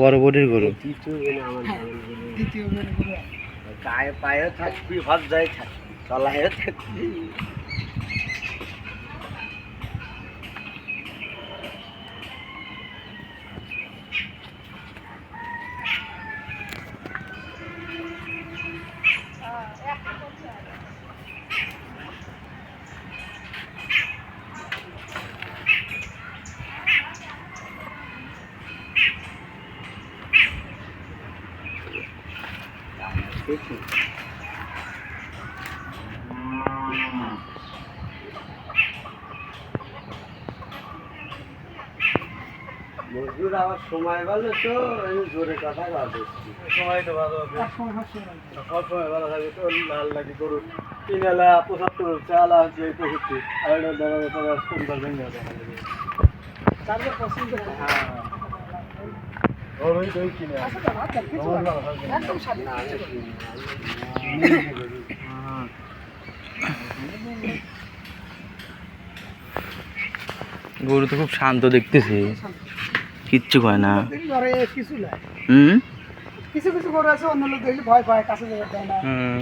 বড় বড়ির গরু। দ্বিতীয় বেনে আমার ছাগলগুলো দ্বিতীয় বেনে গায়ে পায়ে থাকবি ভাত যায় থাকবি তলায় থাকবি। দেখি। মজুর আমার সময় ভালো তো আমি জোরে কথা বলছি। সময় তো ভালো হবে। সময় সব সময় ভালো থাকবে তো লাল লাগে গরু। তিন এলা পঁচাত্তর চাল আছে পঁয়ষট্টি আর এটা দেখা যাবে পঞ্চাশ ভেঙে যাবে। তারপর পছন্দ হ্যাঁ। গরু তো খুব শান্ত দেখতেছি। কিচ্ছু হয় না। হুম? কিছু কিছু গরু আছে অন্য লোক দেখলে ভয় পায় কাছে যেতে দেয় না।